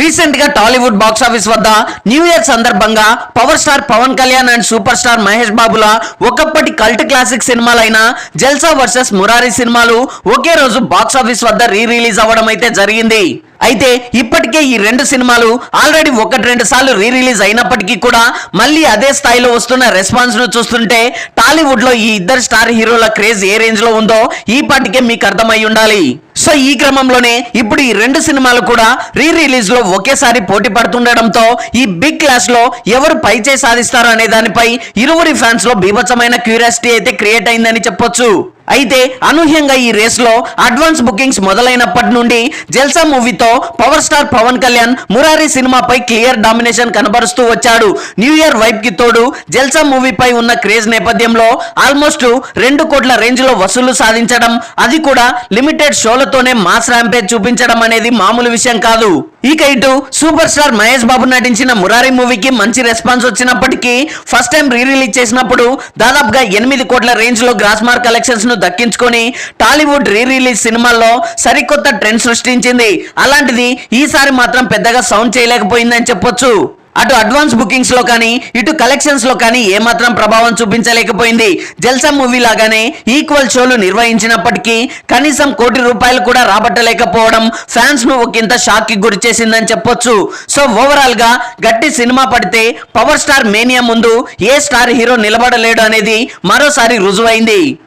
రీసెంట్గా Tollywood box office వద్ద new year సందర్భంగా power star Pawan Kalyan and super star Mahesh బాబుల ఒకప్పటి కల్ట్ క్లాసిక్ సినిమాలైన జల్సా వర్సెస్ మురారి సినిమాలు ఒకే రోజు బాక్స్ ఆఫీస్ వద్ద రీ రిలీజ్ అవ్వడం అయితే జరిగింది. అయితే ఇప్పటికే ఈ రెండు సినిమాలు ఆల్రెడీ ఒకటి రెండు సార్లు రీ రిలీజ్ అయినప్పటికీ కూడా మళ్ళీ అదే స్థాయిలో వస్తున్న రెస్పాన్స్ను చూస్తుంటే టాలీవుడ్లో ఈ ఇద్దరు స్టార్ హీరోల క్రేజ్ ఏ రేంజ్లో ఉందో ఈ పాటికే మీకు అర్థమై ఉండాలి. సో ఈ క్రమంలోనే ఇప్పుడు ఈ రెండు సినిమాలు కూడా రీ రిలీజ్లో ఒకేసారి పోటీ పడుతుండడంతో ఈ బిగ్ క్లాష్లో ఎవరు పైచే సాధిస్తారు అనే దానిపై ఇరువురి ఫ్యాన్స్లో బీభత్సమైన క్యూరియాసిటీ అయితే క్రియేట్ అయిందని చెప్పొచ్చు. అయితే అనూహ్యంగా ఈ రేస్లో అడ్వాన్స్ బుకింగ్స్ మొదలైనప్పటి నుండి జల్సా మూవీతో పవర్ స్టార్ పవన్ కళ్యాణ్ మురారి సినిమాపై క్లియర్ డామినేషన్ కనబరుస్తూ వచ్చాడు. న్యూ ఇయర్ వైబ్కి తోడు జల్సా మూవీపై ఉన్న క్రేజ్ నేపథ్యంలో ఆల్మోస్ట్ రెండు కోట్ల రేంజ్లో వసూలు సాధించడం అది కూడా లిమిటెడ్ షోలతోనే మాస్ ర్యాంపేజ్ చూపించడం అనేది మామూలు విషయం కాదు. ఇక ఇటు సూపర్ స్టార్ మహేష్ బాబు నటించిన మురారి మూవీకి మంచి రెస్పాన్స్ వచ్చినప్పటికీ ఫస్ట్ టైం రీ రిలీజ్ చేసినప్పుడు దాదాపుగా ఎనిమిది కోట్ల రేంజ్లో గ్రాస్ మార్క్ కలెక్షన్స్ను దక్కించుకొని టాలీవుడ్ రీ రిలీజ్ సినిమాల్లో సరికొత్త ట్రెండ్ సృష్టించింది. అలాంటిది ఈసారి మాత్రం పెద్దగా సౌండ్ చేయలేకపోయిందని చెప్పొచ్చు. అటు అడ్వాన్స్ బుకింగ్స్లో కానీ ఇటు కలెక్షన్స్లో కానీ ఏమాత్రం ప్రభావం చూపించలేకపోయింది. జల్సా మూవీ లాగానే ఈక్వల్ షోలు నిర్వహించినప్పటికీ కనీసం కోటి రూపాయలు కూడా రాబట్టలేకపోవడం ఫ్యాన్స్ను ఒకంత షాక్కి గురి చేసిందని చెప్పొచ్చు. సో ఓవరాల్గా గట్టి సినిమా పడితే పవర్ స్టార్ మేనియా ముందు ఏ స్టార్ హీరో నిలబడలేడు అనేది మరోసారి రుజువైంది.